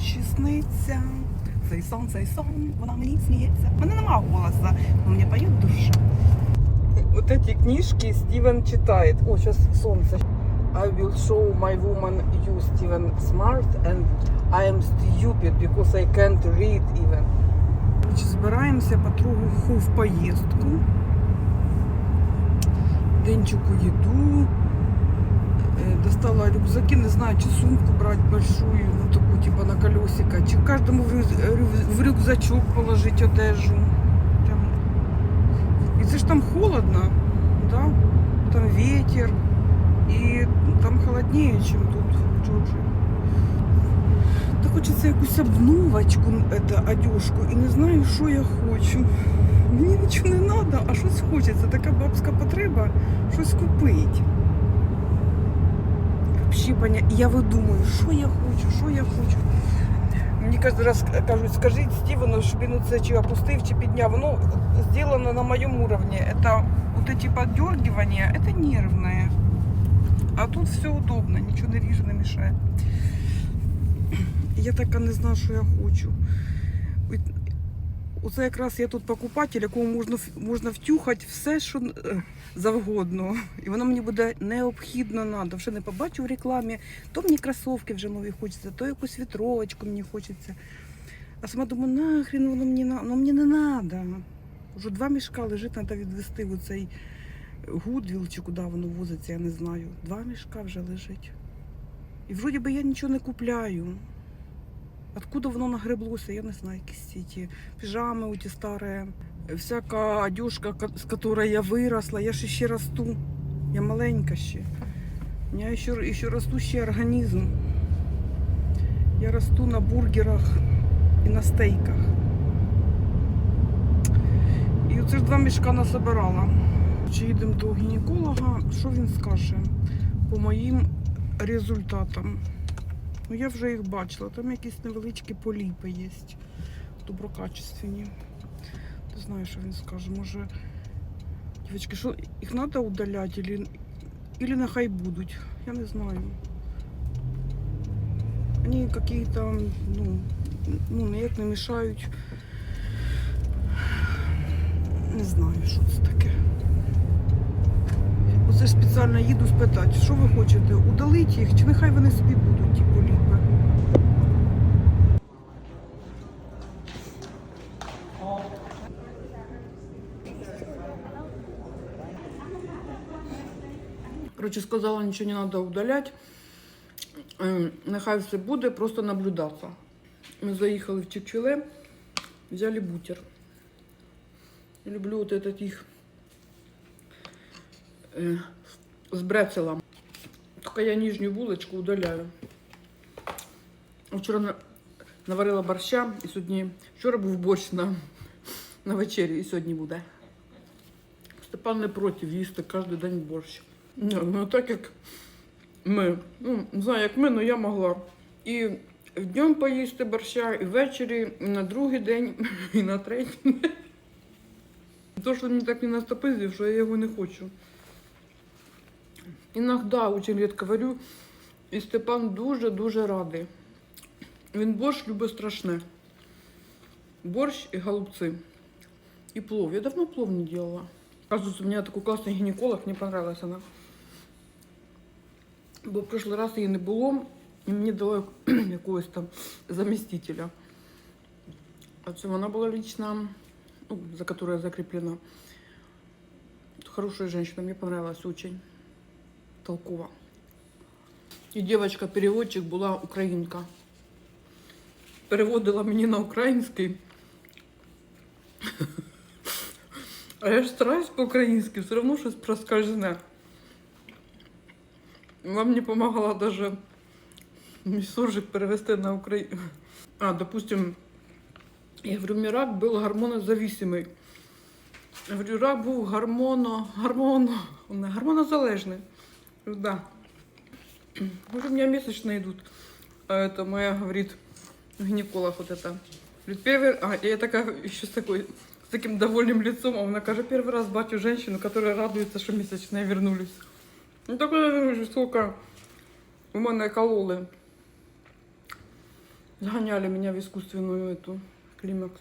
ночі сниться. Цей сон, цей сон, вона мені сміється. У мене нема голоса, но мені поють душа. Вот эти книжки Стивен читает. О, сейчас солнце. I will show my woman you, Steven, smart, and I am stupid because I can't read even. Короче, збираємося по другу в поїздку. Денчику їду. Э, Достала рюкзаки, не знаю, чи сумку брать большую, ну таку типа на колесика, чи каждому в, рюкз- рю- в рюкзачок положить одежу. Прям. І це ж там холодно, да? там ветер, і там холодніше, ніж тут, в Джорджії. Та хочеться якусь обновочку, это, одежку, і не знаю, що я хочу. Мені нічого не треба, а щось хочеться. Така бабська потреба щось купити. Вообще поня... Я видумую, що я хочу, що я хочу. Мені кожен раз кажуть, скажіть Стівену, щоб він це чи опустив, чи підняв. Воно зроблено на моєму уровні. Это вот эти поддергивания, это нервное. А тут все удобно, нічого не ріже, не мішає. Я така не знаю, що я хочу. Оце якраз я тут покупатель, якому можна, можна втюхати все, що завгодно. І воно мені буде необхідно надо. Вже не побачу в рекламі. То мені кросовки вже нові хочеться, то якусь вітровочку мені хочеться. А сама думаю, нахрен воно мені на ну, мені не треба. Уже два мішка лежить, треба відвести в цей Гудвіл чи куди воно возиться, я не знаю. Два мішка вже лежить. І вроді би я нічого не купляю. Откуда воно нагреблося, я не знаю, якісь ці піжами у ті старі, всяка одежка, ко- з якої я виросла, я ж ще росту. Я маленька ще. У мене ще, ще ростущий організм. Я росту на бургерах і на стейках. І оце ж два мішка насобирала. Чи їдемо до гінеколога, що він скаже по моїм результатам? Ну, я вже їх бачила. Там якісь невеличкі поліпи є. Доброкачественні. Не знаю, що він скаже. Може, дівчатки, що їх треба удаляти, или, или нехай будуть. Я не знаю. Вони какие-то, ну, ну, ніяк не мішають. Не знаю, що це таке. Оце ж спеціально їду спитати, що ви хочете, удалити їх, чи нехай вони собі будуть, ті поліпи. Короче, сказала, нічого не треба удаляти. Ем, Нехай все буде, просто наблюдатися. Ми заїхали в Чикчиле, взяли бутер. Люблю вот этот их э, с брецелом. Только я нижнюю булочку удаляю. Вчора на- наварила борща і сьогодні. Вчора був борщ на, на вечері і сьогодні буде. Степан не проти їсти кожен день борщ. Ні, ну так як ми, ну, не знаю, як ми, але я могла. І днем поїсти борща, і ввечері, і на другий день, і на третій. То, що мені так не настопиздив, що я його не хочу. Іногда очень рідко варю, і Степан дуже-дуже радий. Він борщ любить страшне. Борщ і голубці. І плов. Я давно плов не делала. Кажется, у меня такой классный гинеколог, мне понравилась она. Бо в прошлый раз її не було, і мені дали якогось там замістителя. А це вона була лично, ну, за которой я закреплена. Хорошая женщина, мне понравилась очень. Толкова. І девочка-переводчик була українка. Переводила мені на український. А я ж стараюсь по-українськи, все одно щось проскальзне. Вам не помогала даже мій суржик перевести на Україну. А, допустим, я говорю, мій рак був гормонозависимий. Я говорю, рак був гормоно, гормоно, он гормонозалежний. Да. Может, у меня месячные идут. А это моя, говорит, гинеколог вот это. Говорит, первый... А, я такая еще с такой, с таким довольным лицом. А она каже, первый раз бачу женщину, которая радуется, что месячные вернулись. Ну, такое, сколько у мене кололи. Загоняли меня в искусственную эту климакс.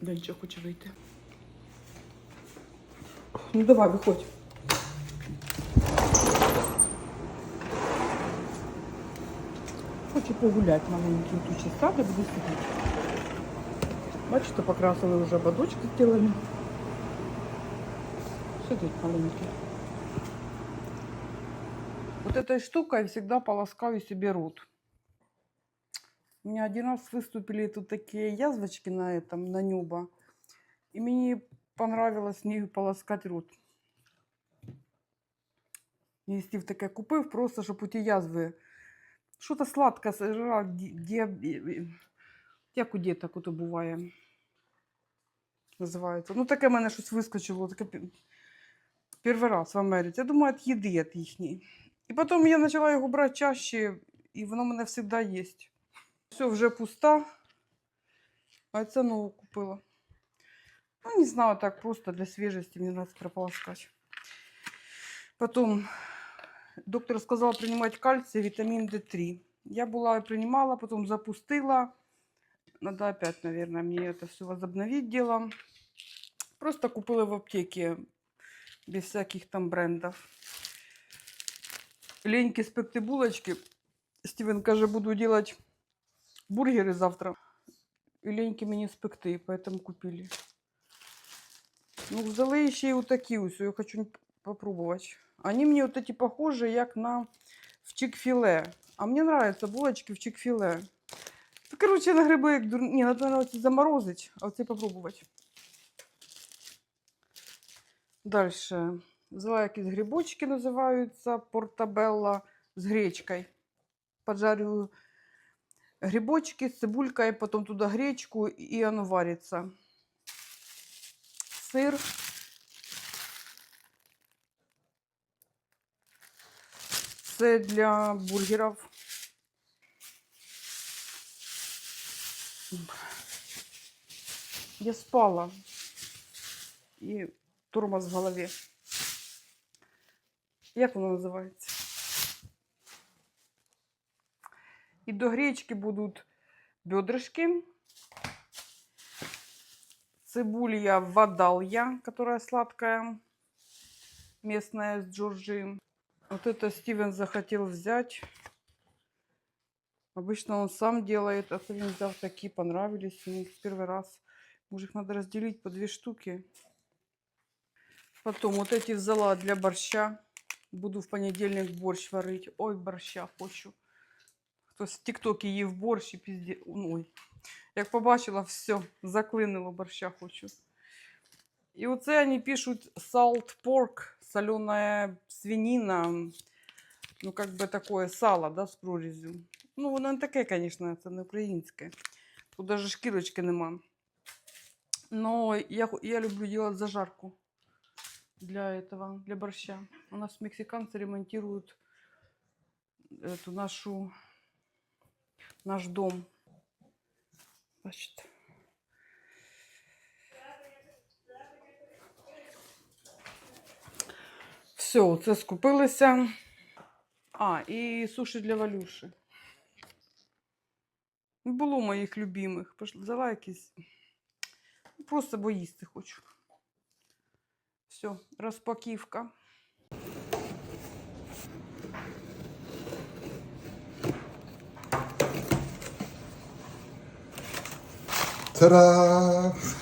Денча хоче вийти. Ну давай, виходь. Хочу погуляти маленький тут ще сади, буду сидіти. Бачите, покрасили вже ободочки зробили. Сидить маленький. Вот этой штукой всегда полоскаю себе рот. У меня один раз выступили тут такие язвочки на этом, на небо. И мне понравилось нею полоскать рот. Мені Стів таке купив, просто щоб у ті язви. Що-то сладке сожрав, ді- як у діток ото буває. Називається. Ну, таке в мене щось вискочило. Таке перший раз в Америці. Я думаю, від їди від їхній. І потім я почала його брати чаще, і воно в мене завжди є. Все, вже пуста. А це нову купила. Ну, не знаю, так просто для свежести мне надо прополоскать. Потом доктор сказал принимать кальций, витамин D3. Я была и принимала, потом запустила. Надо опять, наверное, мне это все возобновить дело. Просто купила в аптеке без всяких там брендов. Леньки спекти булочки. Стивен каже, буду делать бургеры завтра. И леньки мені спекти, поэтому купили. Ну, взяли ще й отакі ось, я хочу попробувати. Они мне вот эти похожи, як на в чик-філе. А мені нравятся булочки в чик-філе. Короче, на гриби як дур... Ні, надо оці заморозить, а оці попробувати. Дальше. Взяла якісь грибочки, називаються портабелла з гречкою. Поджарю грибочки с цибулькой, потом туда гречку, и оно варится. Сыр. Це для бургеров. Я спала. І тормоз в голові. Як воно називається? И до гречки будут бедрышки, цибулья водалья, которая сладкая, местная с Джорджии. Вот это Стивен захотел взять. Обычно он сам делает, а Стивен взял такие, понравились ему в первый раз. Может, их надо разделить по две штуки. Потом вот эти взяла для борща. Буду в понедельник борщ варить. Ой, борща хочу. Хтось в Тіктокі їв борщ і пізді. Ой. Як побачила, все, заклинило борща хочу. І оце вони пишуть salt pork, соленая свинина. Ну, как бы такое сало, да, з прорізю. Ну, воно не таке, звісно, це не українське. Тут навіть шкірочки нема. Но я, хо- я люблю делать зажарку для этого, для борща. У нас мексиканцы ремонтируют эту нашу наш дом. Бачите. Все, це скупилися. А, і суші для Валюші. Не було моїх любимих. Взяла якісь. Ну, Просто бо їсти хочу. Все, розпаківка. Ta-da!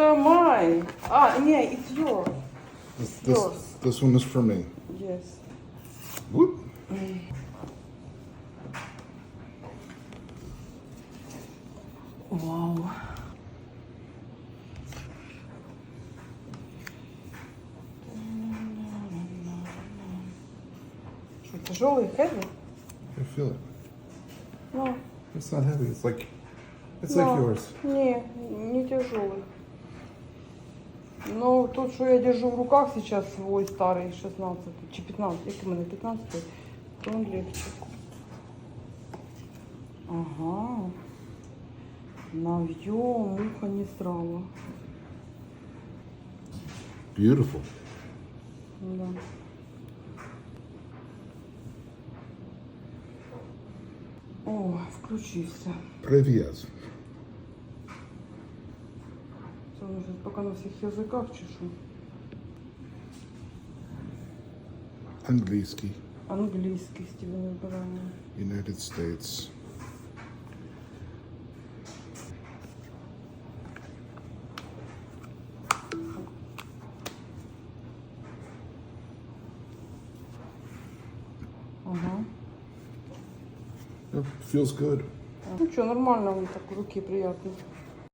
Так это май. А, не, it's your. This, this, Yours. this one is for me. Yes. Whoop. Вау. Что, тяжелый, heavy? I feel it. Ну, It's not heavy. It's like it's No. like yours. не, не тяжелый. Но тот, что я держу в руках сейчас, свой старый, 16 чи 15, який у мене 15, то он легче. Ага. Нав'є муха не срала. Beautiful. Да. О, включився. Привет. Це він вже поки на всіх язиках чи що? Английский. Англійський Стівен вибирає. United States. Ага. Yep, feels good. Ну що, нормально, він так в руки приємно.